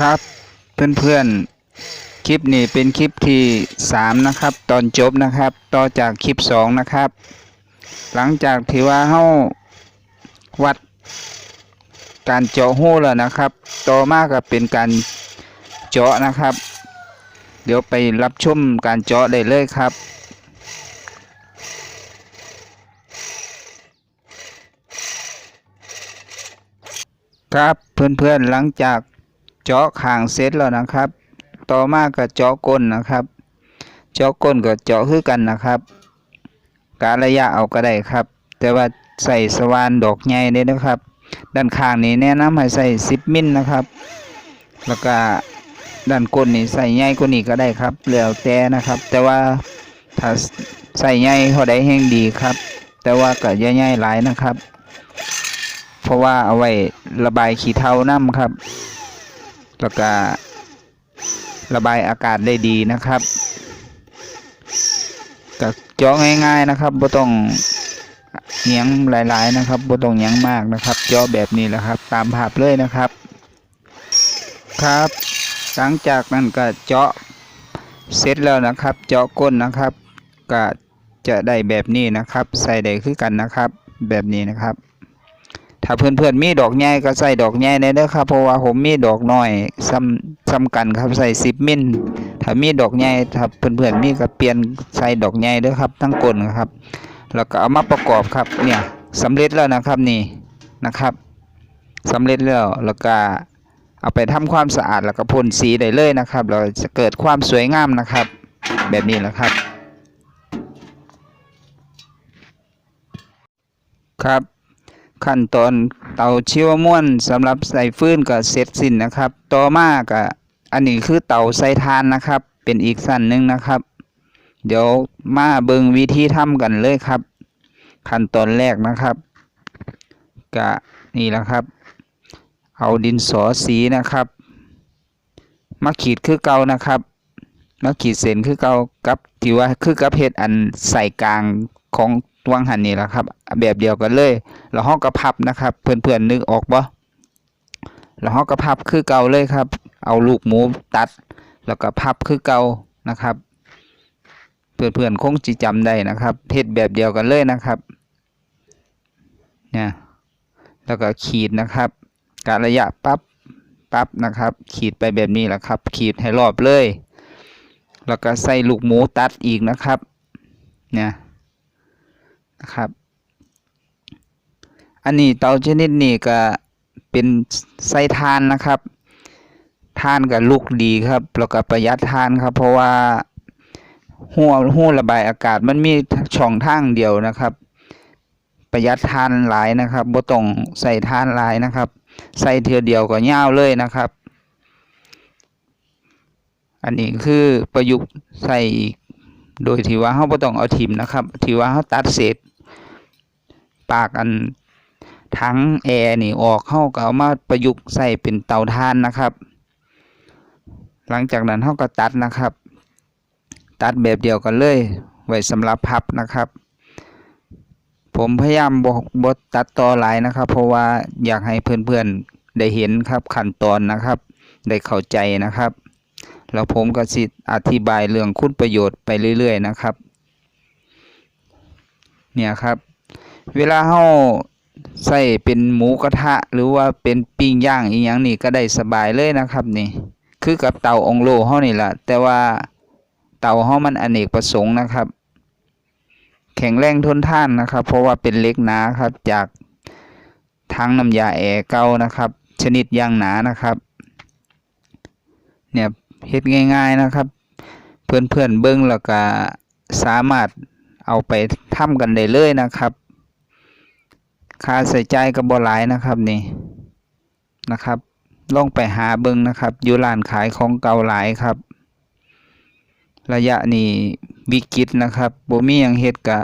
ครับเพื่อนๆคลิปนี้เป็นคลิปที่ 3 นะครับ ตอนจบนะครับ ต่อจากคลิป 2 นะครับ หลังจากที่ว่าเฮาวัดการเจาะหูแล้วนะครับ ต่อมาก็เป็นการเจาะนะครับ เดี๋ยวไปรับชมการเจาะได้เลยครับครับเพื่อนๆหลังจาก เจาะคางเสร็จแล้วนะครับ ต่อมาก็เจาะก้นนะครับ เจาะก้นก็เจาะคือกันนะครับการระยะเอาก็ได้ครับ แต่ว่าใส่สว่านดอกใหญ่เนี่ยนะครับ ด้านข้างนี้แนะนำให้ใส่10มิลนะครับ แล้วก็ด้านก้นนี่ใส่ใหญ่กว่านี้ก็ได้ครับแล้วแต่นะครับ แต่ว่าถ้าใส่ใหญ่เท่าใดแห้งดีครับ แต่ว่าก็อย่าใหญ่หลายนะครับ เพราะว่าเอาไว้ระบายขี้เถ้าน้ำครับ แล้วก็ระบายอากาศได้ดีนะครับก็เจาะง่ายๆนะครับบ่ต้องเนียงหลาย ๆ นะครับบ่ต้องเนียงมากนะครับเจาะแบบนี้แหละครับ ตามภาพเลยนะครับ ครับ หลังจากนั้นก็เจาะเสร็จแล้วนะครับ เจาะก้นนะครับก็จะได้แบบนี้นะครับ ใส่ได้คือกันนะครับ แบบนี้นะครับ ถ้าเพื่อนๆมีดอกใหญ่ก็ใส่ดอกใหญ่ได้เด้อครับเพราะว่าผมมีดอกน้อยซ้ำซ้ำกันครับใส่10มิลถ้ามีดอกใหญ่ถ้าเพื่อนๆมีก็เปลี่ยนใส่ดอกใหญ่เด้อครับ ทั้งก้นครับ แล้วก็เอามาประกอบครับเนี่ยสำเร็จแล้วนะครับนี่นะครับสำเร็จแล้วแล้วก็เอาไปทำความสะอาดแล้วก็พ่นสีได้เลยนะครับ เราจะเกิดความสวยงามนะครับ แบบนี้แหละครับครับ ขั้นตอนเตาชีวม้วนสำหรับใส่ฟืนก็เสร็จสิ้นนะครับ ต่อมาก็อันนี้คือเตาใส่ทานนะครับ เป็นอีกสั้นหนึ่งนะครับ เดี๋ยวมาเบิงวิธีทำกันเลยครับ ขั้นตอนแรกนะครับก็นี่แหละครับ เอาดินสอสีนะครับ มาขีดคือเก่านะครับมาขีดเส้นคือเก่ากับที่ว่าคือกับเห็ดอันใส่กลางของ วางหันนี่แหละครับ แบบเดียวกันเลย แล้วห้องกระพับนะครับ เพื่อนๆนึกออกบ่แล้วห้องกระพับคือเก่าเลยครับ เอาลูกหมูตัด แล้วก็พับคือเก่านะครับ เพื่อนๆคงจิจำได้นะครับเฮ็ดแบบเดียวกันเลยนะครับเนี่ยแล้วก็ขีดนะครับการระยะปั๊บปั๊บนะครับ ขีดไปแบบนี้แหละครับ ขีดให้รอบเลย แล้วก็ใส่ลูกหมูตัดอีกนะครับ เนี่ย นะครับ อันนี้เตาชนิดนี้ก็เป็นไส้ทานนะครับทานกับลูกดีครับ แล้วก็ประหยัดทานครับ เพราะว่าหัวหูระบายอากาศมันมีช่องทางเดียวนะครับ ประหยัดทานหลายนะครับบ่ต้องใส่ทานหลายนะครับ ใส่เทือเดียวก็ยาวเลยนะครับ อันนี้คือประยุกต์ใส่ โดยที่ว่าเฮาบ่ต้องเอาถิ่มนะครับที่ว่าเฮาตัดเศษปากอันทั้งแอร์นี่ออกเฮาก็เอามาประยุกต์ใส่เป็นเตาถ่านนะครับ หลังจากนั้นเฮาก็ตัดนะครับ ตัดแบบเดียวกันเลย ไว้สำหรับพับนะครับ ผมพยายามบ่บ่ตัดต่อหลายนะครับ เพราะว่าอยากให้เพื่อนๆได้เห็นครับขั้นตอนนะครับ ได้เข้าใจนะครับ แล้วผมก็สิอธิบายเรื่องคุณประโยชน์ไปเรื่อย ๆ นะครับ เนี่ยครับ เวลาเฮาใส่เป็นหมูกระทะ หรือว่าเป็นปิ้งย่างอีหยังนี่ก็ได้สบายเลยนะครับนี่คือกับเตาองโลเฮานี่แหละแต่ว่าเตาเฮามันอเนกประสงค์นะครับ แข็งแรงทนทานนะครับ เพราะว่าเป็นเล็กหนาครับจากทั้งน้ำยาแอร์เก่านะครับ ชนิดยางหนานะครับ เนี่ย เฮ็ดง่ายๆนะครับ เพื่อนๆเบิ่งแล้วก็สามารถเอาไปทำกันได้เลยนะครับ ค่าใส่ใจก็บ่หลายนะครับนี่นะครับลองไปหาเบิ่งนะครับ อยู่ร้านขายของเก่าหลายครับ ระยะนี้วิกฤตนะครับบ่มีหยังเฮ็ดก็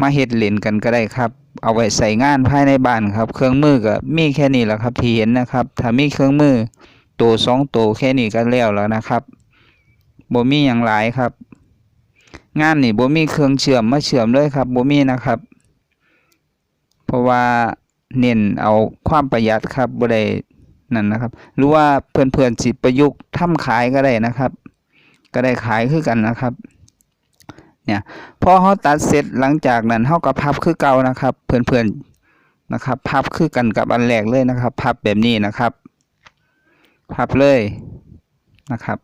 มาเฮ็ดเล่นกันก็ได้ครับ เอาไว้ใส่งานภายในบ้านครับ เครื่องมือก็มีแค่นี้แหละครับที่เห็นนะครับ ถ้ามีเครื่องมือ ตัวสองตัวแค่นี้ก็แล้วแล้วนะครับบ่มีหยังหลายครับ งานนี่บ่มีเครื่องเชื่อมมาเชื่อมเลยครับบ่มีนะครับ เพราะว่าเน้นเอาความประหยัดครับบ่ได้นั่นนะครับ หรือว่าเพื่อนๆสิประยุกต์ทำขายก็ได้นะครับ ก็ได้ขายคือกันนะครับ เนี่ยพอเขาตัดเสร็จหลังจากนั้นเขาก็พับคือเก่านะครับ เพื่อนๆนะครับ พับคือกันกับอันแรกเลยนะครับ พับแบบนี้นะครับ พับเลยนะครับ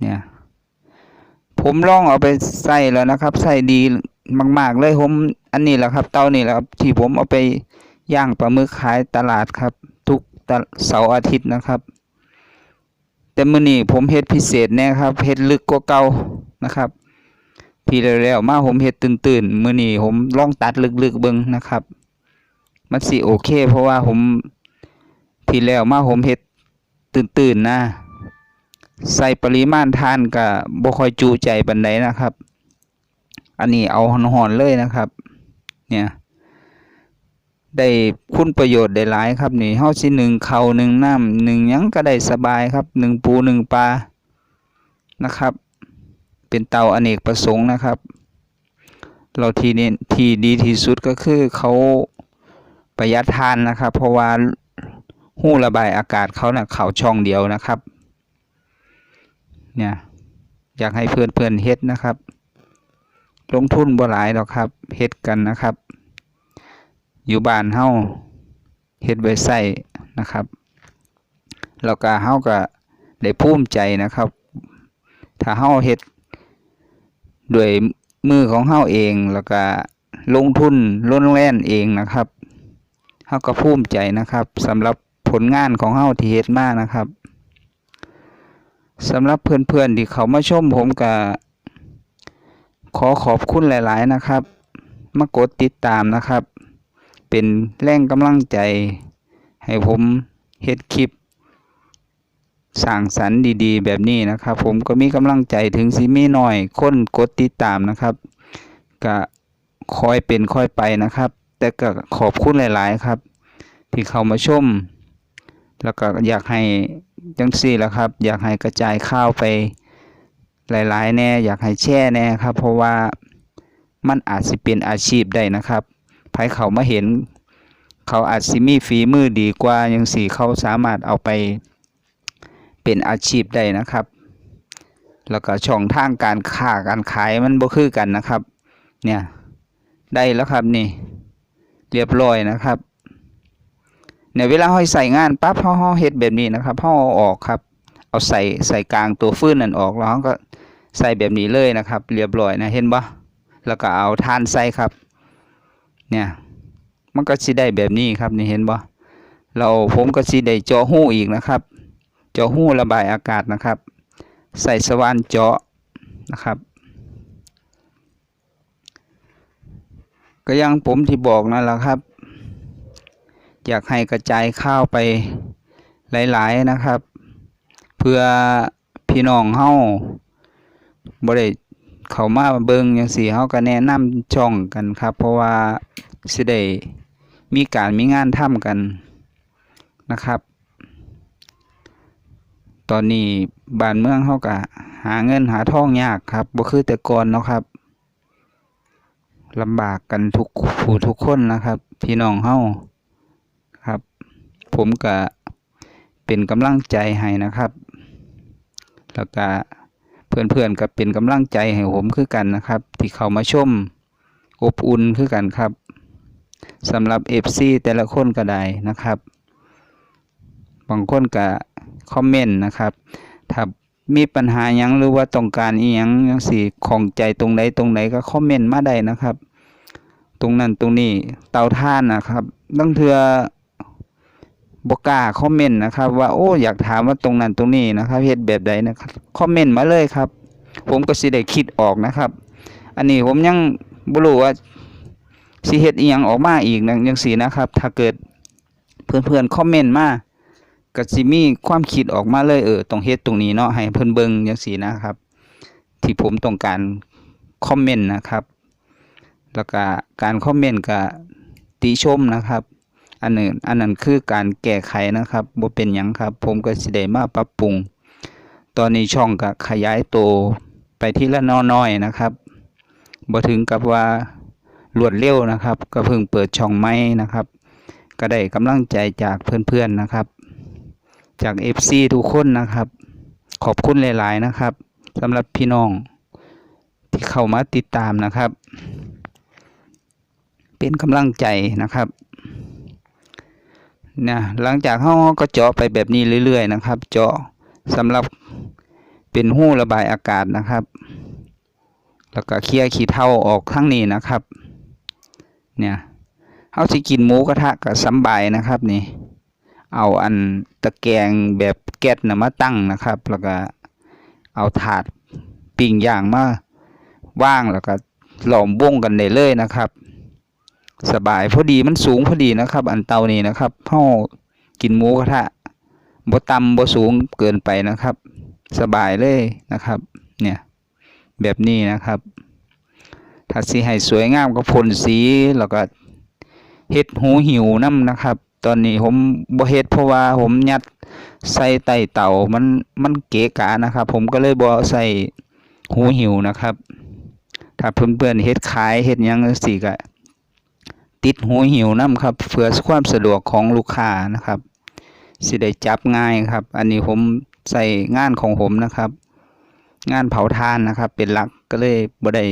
เนี่ยผมลองเอาไปใส่แล้วนะครับ ใส่ดีมาก ๆ เลยผมอันนี้แหละครับ เตานี่แหละครับ ที่ผมเอาไปย่างปลาหมึกขายตลาดครับ ทุกตะเสาร์อาทิตย์นะครับ แต่มื้อนี้ผมเฮ็ดพิเศษแน่ครับเฮ็ดลึกกว่าเก่านะครับพี่แล้วๆมาผมเฮ็ดตื่นๆมื้อนี้ผมลองตัดลึกๆเบิ่งนะครับ มันสิโอเค เพราะว่าผมพี่แล้วมาผมเฮ็ด ตื่นๆนะ ใส่ปริมาณทานก็บ่ค่อยจุใจปานใดนะครับ อันนี้เอาหอนๆเลยนะครับ เนี่ยได้คุณประโยชน์ได้หลายครับนี่เฮาสิหนึ่งเขาหนึ่งน้ำหนึ่งยังก็ได้สบายครับหนึ่งปูหนึ่งปลานะครับ เป็นเตาอเนกประสงค์นะครับ เราทีนี้ที่ดีที่สุดก็คือเขาประหยัดทานนะครับ เพราะว่า หู้ระบายอากาศเขานะ่ะเขาช่องเดียวนะครับ เนี่ย อยากให้เพื่อนเพื่อนเฮ็ดนะครับ ลงทุนบ่หลายหรอกครับเฮ็ดกันนะครับ อยู่บ้านเฮ้าเฮ็ดไว้ใส่นะครับแล้วก็เฮ้าก็ได้ภูมิใจนะครับ ถ้าเฮ้าเฮ็ดด้วยมือของเฮ้าเองแล้วก็ลงทุนล้นแล่นเองนะครับเฮาก็ภูมิใจนะครับสำหรับ ผลงานของเฮาที่เฮ็ดมานะครับสำหรับเพื่อนๆที่เขามาชมผมก็ขอขอบคุณหลาย ๆ นะครับ มากดติดตามนะครับ เป็นแรงกำลังใจ ให้ผมเฮ็ดคลิปสร้างสรรค์ดีๆ แบบนี้นะครับ ผมก็มีกำลังใจถึงสิมีหน่อยคนกดติดตามนะครับก็คอยเป็นคอยไปนะครับ แต่ก็ขอบคุณหลาย ๆ ครับ ที่เข้ามาชม แล้วก็อยากให้จังซี่แหละครับ อยากให้กระจายข่าวไปหลาย ๆ แน่ อยากให้แช่แน่ครับ เพราะว่ามันอาจสิเป็นอาชีพได้นะครับไผเขามาเห็น เขาอาจสิมีฝีมือดีกว่ายังสี่เขาสามารถเอาไปเป็นอาชีพได้นะครับ แล้วก็ช่องทางการค้าการขายมันบ่คือกันนะครับ เนี่ยได้แล้วครับนี่ เรียบร้อยนะครับ เนี่ยเวลาเฮาใส่งานปั๊บเฮาเฮาเฮ็ดแบบนี้นะครับเฮาเอาออกครับ เอาใส่ใส่กลางตัวฟื้นนั่นออกแล้วก็ใส่แบบนี้เลยนะครับ เรียบร้อยนะเห็นบ่แล้วก็เอาทานใส่ครับ เนี่ยมันก็สิได้แบบนี้ครับนี่เห็นบ่เราผมก็สิได้เจาะหูอีกนะครับ เจาะหูระบายอากาศนะครับ ใส่สว่านเจาะนะครับ ก็ยังผมที่บอกนั่นแหละครับ อยากให้กระจายข้าวไปหลาย ๆ นะครับ เพื่อพี่น้องเฮาบ่ได้เขามาเบิ่งจังซี่เฮาก็แนะนำช่องกันครับ เพราะว่าสิได้มีการมีงานทำกันนะครับ ตอนนี้บ้านเมืองเฮาก็หาเงินหาทองยากครับบ่คือแต่ก่อนเนาะครับลำบากกันทุกผู้ทุกคนนะครับ พี่น้องเฮา ผมก็เป็นกำลังใจให้นะครับ แล้วก็เพื่อนๆก็เป็นกำลังใจให้ผมคือกันนะครับ ที่เข้ามาชมอบอุ่นคือกันครับสำหรับ FC แต่ละคนก็ได้นะครับบางคนก็คอมเมนต์นะครับถ้ามีปัญหายังหรือว่าต้องการอีหยังจังซี่ของใจตรงใดตรงไหนก็คอมเมนต์มาได้นะครับ ตรงนั้นตรงนี้เตาท่านนะครับตั้งเทื่อ บกล้าคอมเมนต์นะครับ ว่าโอ้อยากถามว่าตรงนั้นตรงนี้นะครับเฮ็ดแบบใดนะครับคอมเมนต์มาเลยครับ ผมก็สิได้คิดออกนะครับ อันนี้ผมยังบ่รู้ว่าสิเฮ็ดอีหยังออกมาอีกนะจังซี่นะครับ ถ้าเกิดเพื่อนๆคอมเมนต์มาก็สิมีความคิดออกมาเลยเออต้องเฮ็ดตรงนี้เนาะให้เพิ่นเบิ่งจังซี่นะครับ ที่ผมต้องการคอมเมนต์นะครับ แล้วก็การคอมเมนต์ก็ติชมนะครับ อันนั้นอันนั้นคือการแก้ไขนะครับบ่เป็นหยังครับ ผมก็สิได้มาปรับปรุง ตอนนี้ช่องก็ขยายโตไปทีละน้อยๆนะครับบ่ถึงกับว่ารวดเร็วนะครับ ก็เพิ่งเปิดช่องใหม่นะครับ ก็ได้กำลังใจจากเพื่อนๆนะครับ จาก FC ทุกคนนะครับ ขอบคุณหลายๆนะครับสำหรับพี่น้องที่เข้ามาติดตามนะครับ เป็นกำลังใจนะครับ นะหลังจากเขาก็เจาะไปแบบนี้เรื่อย ๆ นะครับ เจาะสำหรับเป็นหู้ระบายอากาศนะครับ แล้วก็เคลียขี้เถ้าออกข้างนี้นะครับ เนี่ยเขาสิกินหมูกระทะกับสำบายนะครับนี่ เอาอันตะแกรงแบบแก๊สนะมาตั้งนะครับ แล้วก็เอาถาดปิ้งย่างมาว่างแล้วก็หลอมวงกันได้เลยนะครับ สบายพอดีมันสูงพอดีนะครับ อันเตานี้นะครับเฮากินหมูกระทะบ่ต่ำบ่สูงเกินไปนะครับ สบายเลยนะครับ เนี่ยแบบนี้นะครับถ้าสิให้สวยงามก็พ่นสีแล้วก็เฮ็ดหูหิวน้ำนะครับ ตอนนี้ผมบ่เฮ็ดเพราะว่าผมยัดใส่ใต้เตามันมันเกะกะนะครับ ผมก็เลยบ่ใส่หูหิวนะครับ ถ้าเพื่อนๆเฮ็ดขายเฮ็ดยังจังซี่ก็ ติดหูหิวน้ำครับเพื่อความสะดวกของลูกค้านะครับสิได้จับง่ายครับ อันนี้ผมใส่งานของผมนะครับ งานเผาทานนะครับ เป็นหลักก็เลยบ่ได้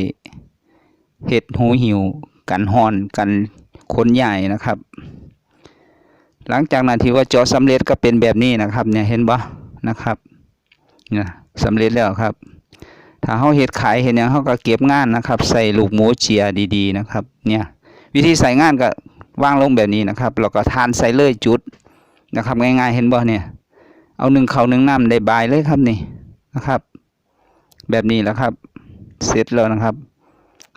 เฮ็ดหูหิวกันฮ้อนกันคนใหญ่นะครับ หลังจากนั้นที่ว่าจาะสำเร็จก็เป็นแบบนี้นะครับ เนี่ยเห็นบ่นะครับเนี่ยสำเร็จแล้วครับ ถ้าเฮาเฮ็ดขายเห็นหยังเฮาก็เก็บงานนะครับ ใส่ลูกหมูเจียดี ๆ นะครับ เนี่ย วิธีใส่งานก็วางลงแบบนี้นะครับแล้วก็ทานใส่เลยจุดนะครับ ง่ายๆเห็นบ่เนี่ย เอาหนึ่งเขาหนึ่งน้ำได้บายเลยครับนี่นะครับ แบบนี้แล้วครับ เสร็จแล้วนะครับ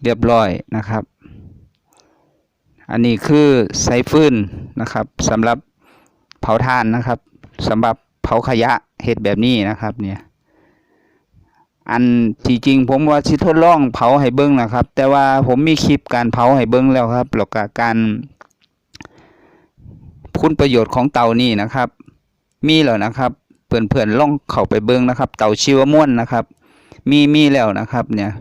เรียบร้อยนะครับ อันนี้คือใส่ฟืนนะครับสำหรับเผาถ่านนะครับสำหรับเผาขยะเห็ดแบบนี้นะครับเนี่ย อันที่จริงผมว่าสิทดลองเผาให้เบิ้งนะครับ แต่ว่าผมมีคลิปการเผาให้เบิ้งแล้วครับแล้วก็การคุณประโยชน์ของเตานี่นะครับ มีแล้วนะครับเพื่อนๆล่องเข้าไปเบิ้งนะครับ เตาชีวมวลนะครับ มีมีแล้วนะครับ เนี่ย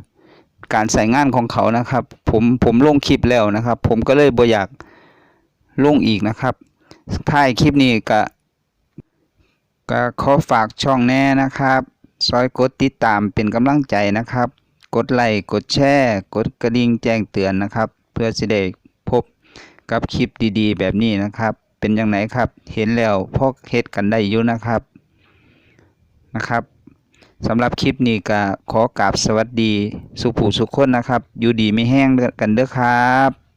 การใส่งานของเขานะครับ ผมผมลงคลิปแล้วนะครับ ผมก็เลยบ่อยากลงอีกนะครับท้ายคลิปนี้ก็ก็ขอฝากช่องแน่นะครับ ซอยกดติดตามเป็นกำลังใจนะครับ กดไลค์กดแชร์กดกระดิ่งแจ้งเตือนนะครับ เพื่อจะได้พบกับคลิปดีๆ แบบนี้นะครับ เป็นอยังไงครับ เห็นแล้วพอกเฮ็ดกันได้อยู่นะครับนะครับสำหรับคลิปนี้ก็ขอกราบสวัสดี สุผู้สุขคนนะครับ อยู่ดีไม่แห้งกันเด้อครับ